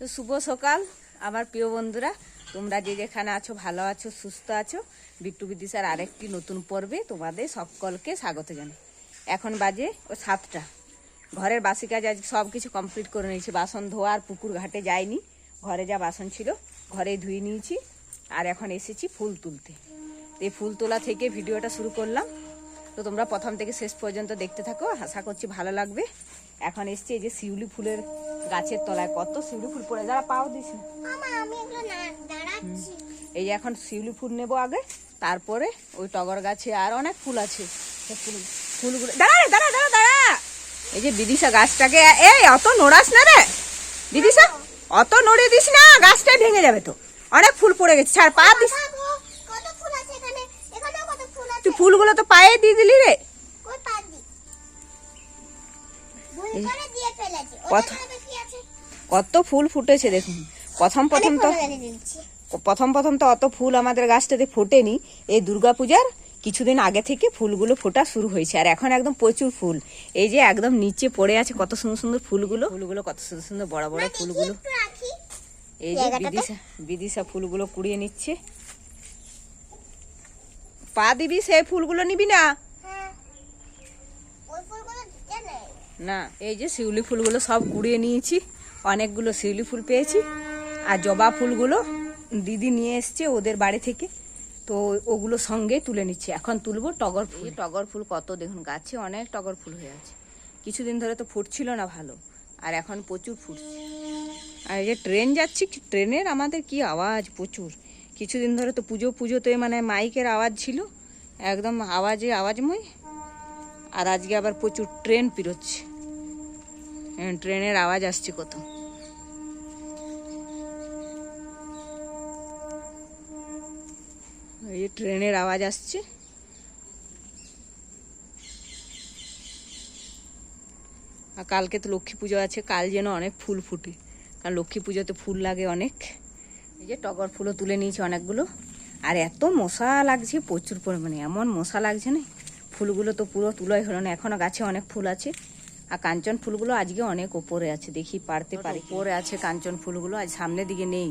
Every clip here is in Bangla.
তো শুভ সকাল। আমার প্রিয় বন্ধুরা, তোমরা যে যেখানে আছো, ভালো আছো, সুস্থ আছো, বিট্টু বিদিশার আরেকটি নতুন পর্বে তোমাদের সকলকে স্বাগত জানাই। এখন বাজে ও সাতটা। ঘরের বাসি কাজ আজ সব কিছু কমপ্লিট করে নিয়েছি। বাসন ধোয়া আর পুকুর ঘাটে যাইনি। ঘরে যা বাসন ছিল ঘরে ধুয়ে নিয়েছি। আর এখন এসেছি ফুল তুলতে। এই ফুল তোলা থেকে ভিডিওটা শুরু করলাম। তো তোমরা প্রথম থেকে শেষ পর্যন্ত দেখতে থাকো। আশা করছি ভালো লাগবে। এখন এসছে এই যে শিউলি ফুলের গাছের তলায় কত শিউলি ফুল পড়ে যারা পাও দিস এই যে এখন শিউলি ফুল নেব আগে তারপরে ওই টগর গাছে আর অনেক ফুল আছে। ফুলগুলো দাঁড়া দাঁড়া দাঁড়া দাঁড়া। এই যে বিদিশা গাছটাকে এই অত নোড়াস না রে। বিদিশা অত নড়ে দিস না গাছটাই ভেঙে যাবে তো। অনেক ফুল পড়ে গেছে ছাড় পা দিস। তুই ফুলগুলো তো পায়ে দিয়ে দিলি রে। কত- কত ফুল ফুটেছে দেখুন। প্রথম প্রথম তো প্রথম প্রথম তো অত ফুল আমাদের গাছটাতে ফোটেনি। এই দুর্গাপূজার কিছুদিন আগে থেকে ফুলগুলো ফোটা শুরু হয়েছে। আর এখন একদম প্রচুর ফুল। এই যে একদম নিচে পড়ে আছে কত সুন্দর সুন্দর ফুলগুলো। ফুলগুলো কত সুন্দর সুন্দর বড় বড় ফুলগুলো। এই যে? বিদিশা বিদিশা ফুলগুলো কুড়িয়ে নিচ্ছে। পা দিবি সেই ফুলগুলো নিবি না? হ্যাঁ। না এই যে শিউলি ফুলগুলো সব কুড়িয়ে নিয়েছি। অনেকগুলো শিউলি ফুল পেয়েছি। আর জবা ফুলগুলো দিদি নিয়ে এসছে ওদের বাড়ি থেকে। তো ওগুলো সঙ্গে তুলে নিচ্ছে। এখন তুলবো টগর ফুল। টগর ফুল কত দেখুন, গাছে অনেক টগর ফুল হয়ে আছে। কিছুদিন ধরে তো ফুটছিল না ভালো, আর এখন প্রচুর ফুটছে। আর এই যে ট্রেন যাচ্ছি ট্রেনের আমাদের কি আওয়াজ, প্রচুর। কিছুদিন ধরে তো পুজো, পুজোতে মানে মাইকের আওয়াজ ছিল, একদম আওয়াজে আওয়াজময়। আর আজকে আবার প্রচুর ট্রেন পিরোচ্ছে। ট্রেনের আওয়াজ আসছে কত? এই ট্রেনের আওয়াজ আসছে। আর কালকে তো লক্ষ্মী পুজো আছে, কাল যেন অনেক ফুল ফুটে। কারণ লক্ষ্মী পুজোতে ফুল লাগে অনেক। এই যে টগর ফুলও তুলে নিয়েছি অনেকগুলো। আর এত মশা লাগছে প্রচুর পরিমাণে, এমন মশা লাগছে না। ফুলগুলো তো পুরো তুলোই হলো না এখনও গাছে অনেক ফুল আছে। আর কাঞ্চন ফুলগুলো আজকে অনেক ওপরে আছে দেখি পারতে পারি ওপরে আছে কাঞ্চন ফুলগুলো আজ সামনের দিকে নেই।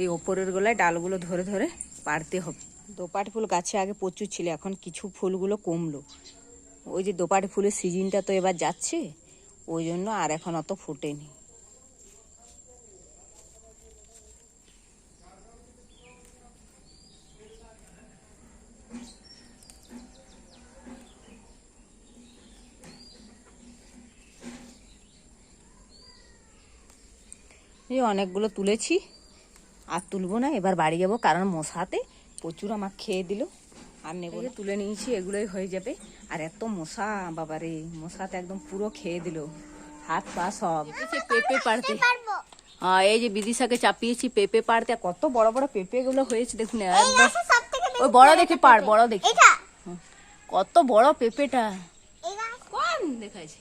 এই ওপরের গোলায় ডালগুলো ধরে ধরে পারতে হবে। দোপাট ফুল গাছে আগে প্রচুর ছিল এখন কিছু ফুলগুলো কমলো। ওই যে দোপাট ফুলের সিজনটা তো এবার যাচ্ছে ওই জন্য আর এখন অত ফোটেনি। এই অনেকগুলো তুলেছি। আর তুলবো না এবার বাড়ি যাব কারণ মশাতে প্রচুর আমার খেয়ে দিল। আর নেব। তুলে নিয়েছি এগুলোই হয়ে যাবে। আর এত মশা বাবারে মশাতে একদম পুরো খেয়ে দিল। হাত পা সব। পেঁপে পাড়তে। হ্যাঁ এই যে বিদিশাকে চাপিয়েছি পেঁপে পাড়তে আর কত বড় বড় পেঁপে গুলো হয়েছে দেখুন একদম। ওই বড় দেখে পার বড় দেখে। এটা। কত বড় পেঁপেটা। কোন দেখাইছে?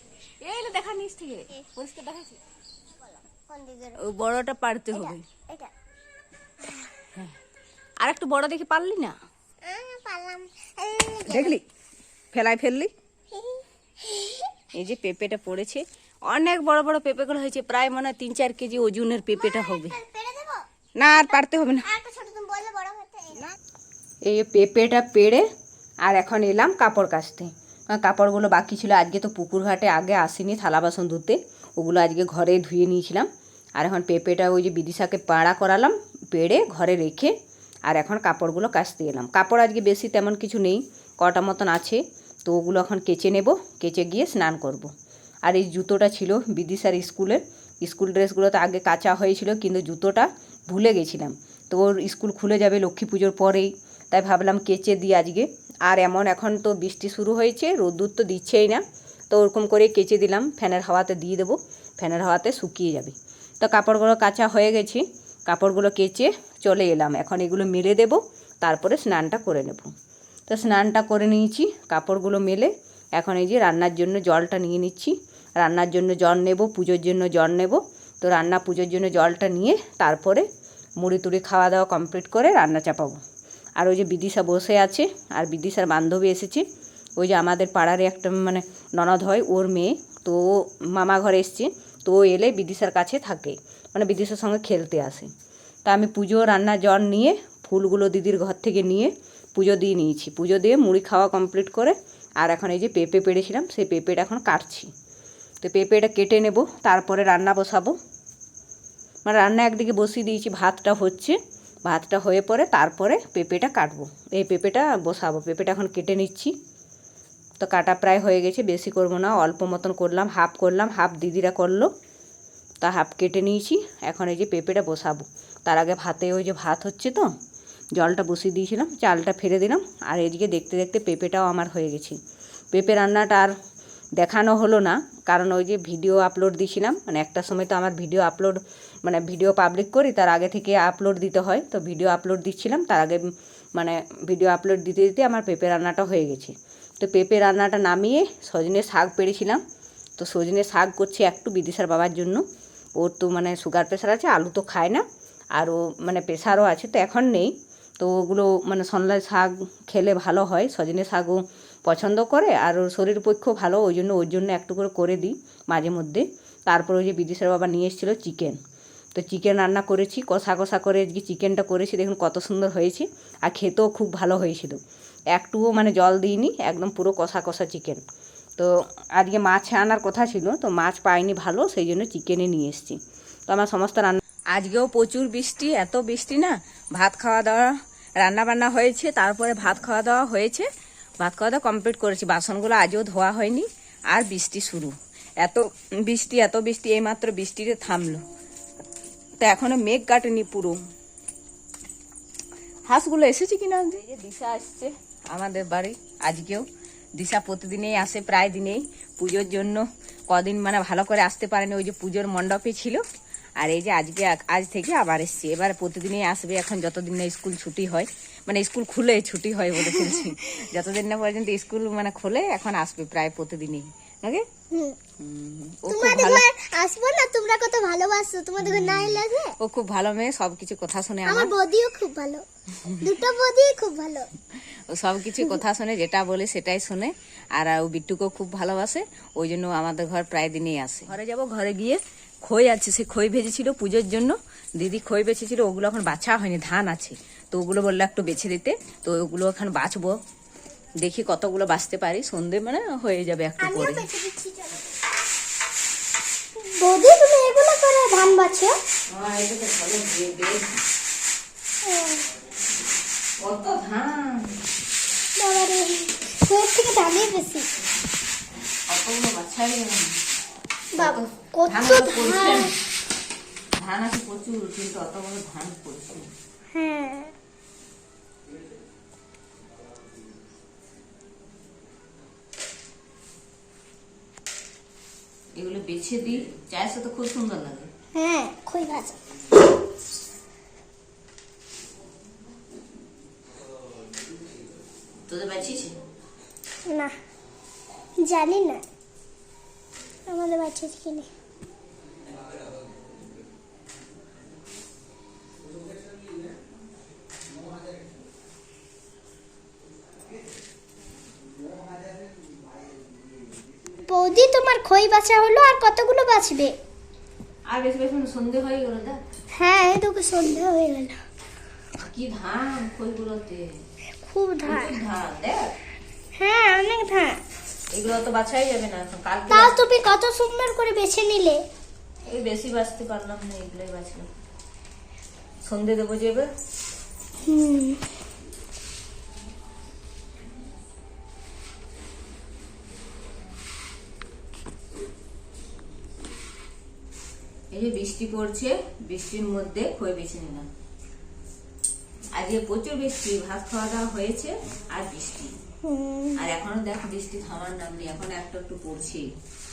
এই দেখা নিচ থেকে। পরিষ্কার দেখাইছে? ওই বড়টা পারতে হবে। আর একটু বড় দেখে পারলি না? দেখলি? ফেলাই ফেললি? এই যে পেঁপেটা পড়েছে। অনেক বড় বড় পেঁপেগুলো হয়েছে প্রায় মনে হয় তিন চার কেজি ওজনের পেঁপেটা হবে। না আর পারতে হবে না। এই পেঁপেটা পেড়ে আর এখন এলাম কাপড় কাচতে। কাপড়গুলো বাকি ছিল আজকে তো পুকুর ঘাটে আগে আসিনি থালা বাসন ধুতে। ওগুলো আজকে ঘরে ধুয়ে নিয়েছিলাম। আর এখন পেঁপেটা ওই যে বিদিশাকে পাড়া করালাম, পেড়ে ঘরে রেখে, আর এখন কাপড়গুলো কাচতে এলাম। কাপড় আজকে বেশি তেমন কিছু নেই, কটা মতন আছে, তো ওগুলো এখন কেচে নেব, কেচে গিয়ে স্নান করব। আর এই জুতোটা ছিল বিদিশার স্কুলের, স্কুল ড্রেসগুলো তো আগে কাচা হয়েছিল, কিন্তু জুতোটা ভুলে গেছিলাম। তো ওর স্কুল খুলে যাবে লক্ষ্মী পুজোর পরেই, তাই ভাবলাম কেচে দিই আজকে। আর এমন এখন তো বৃষ্টি শুরু হয়েছে, রোদ্দুর তো দিচ্ছেই না, তো ওরকম করে কেচে দিলাম, ফ্যানের হাওয়াতে দিয়ে দেবো, ফ্যানের হাওয়াতে শুকিয়ে যাবে। তো কাপড়গুলো কাঁচা হয়ে গেছে, কাপড়গুলো কেচে চলে এলাম। এখন এগুলো মেলে দেব, তারপরে স্নানটা করে নেব। তো স্নানটা করে নিয়েছি, কাপড়গুলো মেলে। এখন এই যে রান্নার জন্য জলটা নিয়ে নিচ্ছি। রান্নার জন্য জল নেব, পুজোর জন্য জল নেব। তো রান্না পুজোর জন্য জলটা নিয়ে তারপরে মুড়ি টুড়ি খাওয়া দাওয়া কমপ্লিট করে রান্না চাপাবো। আর ওই যে বিদিশা বসে আছে, আর বিদিশার বান্ধবী এসেছে। ওই যে আমাদের পাড়ারে একটা মানে ননদ হয়, ওর মেয়ে। তো মামা ঘরে এসছে। তো এলে বিদিশার কাছে থাকে মানে বিদেশের সঙ্গে খেলতে আসে। তা আমি পুজো, রান্না জল নিয়ে ফুলগুলো দিদির ঘর থেকে নিয়ে পুজো দিয়ে নিয়েছি। পুজো দিয়ে মুড়ি খাওয়া কমপ্লিট করে আর এখন এই যে পেঁপে পেড়েছিলাম, সেই পেঁপেটা এখন কাটছি। তো পেঁপেটা কেটে নেব, তারপরে রান্না বসাবো। মানে রান্না একদিকে বসিয়ে দিয়েছি, ভাতটা হচ্ছে, ভাতটা হয়ে পরে তারপরে পেঁপেটা কাটবো। এই পেঁপেটা বসাবো, পেঁপেটা এখন কেটে নিচ্ছি। তো কাটা প্রায় হয়ে গেছে, বেশি করব না, অল্প মতন করলাম, হাফ করলাম, হাফ দিদিরা করল, তা হাফ কেটে নিয়েছি, এখন এই যে পেঁপেটা বসাবো। তার আগে ভাতে ওই যে ভাত হচ্ছে তো, জলটা বসিয়ে দিয়েছিলাম, চালটা ফেলে দিলাম, আর এদিকে দেখতে দেখতে পেঁপেটাও আমার হয়ে গেছে। পেঁপে রান্নাটা আর দেখানো হলো না, কারণ ওই যে ভিডিও আপলোড দিয়েছিলাম মানে একটা সময় তো আমার ভিডিও আপলোড মানে ভিডিও পাবলিক করি, তার আগে থেকে আপলোড দিতে হয়, তো ভিডিও আপলোড দিচ্ছিলাম, তার আগে মানে ভিডিও আপলোড দিতে দিতে আমার পেঁপে রান্নাটা হয়ে গেছে। তো পেঁপে রান্নাটা নামিয়ে সজনে শাক পেড়েছিলাম। তো সজনে শাক করছি একটু বিদিশার বাবার জন্য। ওর তো মানে সুগার প্রেশার আছে, আলু তো খায় না। আর ও মানে প্রেশারও আছে, তো এখন নেই। তো ওগুলো মানে সন্ধ্যায় শাক খেলে ভালো হয়, সজনে শাকও পছন্দ করে। আর ওর শরীর পক্ষেও ভালো, ওই জন্য ওর জন্য একটু করে করে দিই মাঝে মধ্যে। তারপর ওই যে বিদেশের বাবা নিয়ে এসেছিল চিকেন তো চিকেন রান্না করেছি, কষা কষা করে চিকেনটা করেছি, দেখুন কত সুন্দর হয়েছে। আর খেতেও খুব ভালো হয়েছিল। একটুও মানে জল দিইনি, একদম পুরো কষা কষা চিকেন তো আজকে মাছ আনার কথা ছিল, তো মাছ পাইনি ভালো, সেই জন্য চিকেনে নিয়ে এসেছি। তো আমার সমস্ত রান্না আজকেও প্রচুর বৃষ্টি, এত বৃষ্টি না? ভাত খাওয়া দাওয়া রান্না বান্না হয়েছে, তারপরে ভাত খাওয়া দাওয়া হয়েছে। ভাত খাওয়া দাওয়া কমপ্লিট করেছি, বাসনগুলো আজও ধোয়া হয়নি, আর বৃষ্টি শুরু। এত বৃষ্টি এত বৃষ্টি, এইমাত্র বৃষ্টিতে থামলো। তো এখনও মেঘ কাটেনি পুরো। হাঁসগুলো এসেছে কিনা? দিশা আসছে আমাদের বাড়ি আজকেও। দিশা প্রতিদিনেই আসে প্রায় দিনেই। পুজোর জন্য কদিন মানে ভালো করে আসতে পারেনি ওই যে পুজোর মণ্ডপে ছিল। আর এই যে আজকে আজ থেকে আবার এসছি। এবার প্রতিদিনই আসবে এখন যতদিন না স্কুল ছুটি হয় মানে স্কুল খুলে ছুটি হয় বলে ফেলছি যতদিন না পর্যন্ত স্কুল মানে খোলে এখন আসবে প্রায় প্রতিদিনই। নাকি? আসব না? তোমরা কত ভালোবাসো। তোমাদের না ও খুব ভালো মেয়ে সবকিছু কথা শুনে আমার বদিও খুব ভালো। দুটো বদি খুব ভালো। ও সব কিছু কথা শুনে যেটা বলে সেটাই শুনে। আর ও বিট্টুকেও খুব ভালোবাসে ওই জন্য আমাদের ঘর প্রায় দিনই আসে। ঘরে যাব ঘরে গিয়ে খই আছে সে খই ভেজেছিল পুজোর জন্য। দিদি খই বেছেছিল ওগুলো এখন বাছা হয়নি ধান আছে। তো ওগুলো বলল একটু বেছে দিতে তো ওগুলো এখন বাছবো। দেখি কতগুলো বাঁচতে পারি সন্ধে মানে হয়ে যাবে একটু বৌদি তুমি এগুলো করে ধান বাছো? কত ধান? থেকে ধানই বেশি কতগুলো বাছাই বাবা কত ধান ধান? ধান আছে প্রচুর কিন্তু অতগুলো ধান পড়ছে হ্যাঁ। এগুলো বেছে দিই। চায়ের সাথে খুব সুন্দর লাগে। হ্যাঁ খই ভাজা। তোদের বাছিয়েছে না জানি না। আমাদের বাচ্চা কিনে বৌদি তোমার খই বাছা হলো আর কতগুলো বাঁচবে আর বেশি বেশি সন্ধে হয়ে গেল দেখ। হ্যাঁ এই তো সন্ধ্যা হয়ে গেল। কি ধান খইগুলোতে? খুব ধান ধান দেখ। হ্যাঁ অনেক ধান এগুলো তো বাছাই যাবে না এখন কালকে তাও তুমি কত সুন্দর করে বেছে নিলে? এই বেশি বাঁচতে পারলাম না এগুলোই বাঁচলাম সন্ধে দেবো যে এবার। হুম। এই যে বৃষ্টি পড়ছে বৃষ্টির মধ্যে খই বেছে নিলাম। আজকে প্রচুর বৃষ্টি ভাত খাওয়া দাওয়া হয়েছে আর বৃষ্টি। আর এখনও দেখো বৃষ্টি থামার নাম নেই এখন একটু একটু পড়ছে।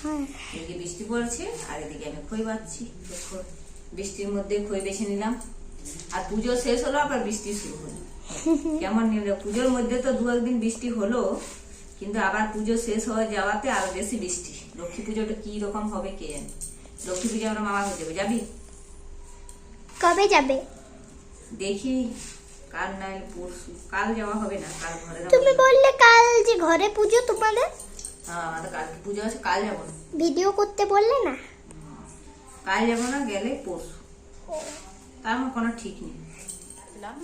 হ্যাঁ। এদিকে বৃষ্টি পড়ছে আর এদিকে আমি খই বাচ্ছি বৃষ্টির মধ্যে খই বেছে নিলাম। আর পুজো শেষ হলো আবার বৃষ্টি শুরু হলো। কেমন নিল? পুজোর মধ্যে তো দু একদিন বৃষ্টি হলো কিন্তু আবার পুজো শেষ হয়ে যাওয়াতে আরও বেশি বৃষ্টি। লক্ষ্মী পুজোটা কি রকম হবে কে জানে? লক্ষ্মী পুজো আমরা মামা হয়ে যাবে যাবি? কবে যাবে? দেখি। কাল নাই পরশু। কাল যাওয়া হবে না কাল ঘরে যাব। তুমি বললে কাল যে ঘরে পুজো তোমাদের? হ্যাঁ আমাদের কালকে পুজো আছে কাল যাব না। ভিডিও করতে বললে না? কাল যাব না গেলে পরশু। তার আমার কোনো ঠিক নেই।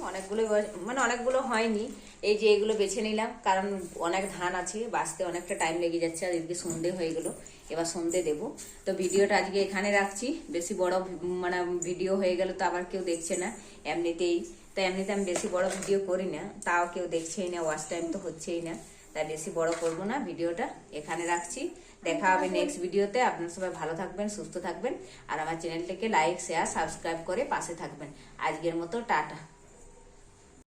অনেকগুলো মানে অনেকগুলো হয়নি। এই যে এগুলো বেছে নিলাম, কারণ অনেক ধান আছে, বাঁচতে অনেকটা টাইম লেগে যাচ্ছে, আর এদিকে সন্ধে হয়ে গেলো, এবার সন্ধে দেব। তো ভিডিওটা আজকে এখানে রাখছি। বেশি বড় মানে ভিডিও হয়ে গেল তো আবার কেউ দেখছে না, এমনিতেই। তো এমনিতে আমি বেশি বড় ভিডিও করি না, তাও কেউ দেখছেই না ওয়াচ টাইম তো হচ্ছেই না, তাই বেশি বড় করব না, ভিডিওটা এখানে রাখছি। দেখা হবে নেক্সট ভিডিওতে আপনারা সবাই ভালো থাকবেন, সুস্থ থাকবেন, আর আমার চ্যানেলটাকে লাইক শেয়ার সাবস্ক্রাইব করে পাশে থাকবেন। আজকের মতো, টাটা।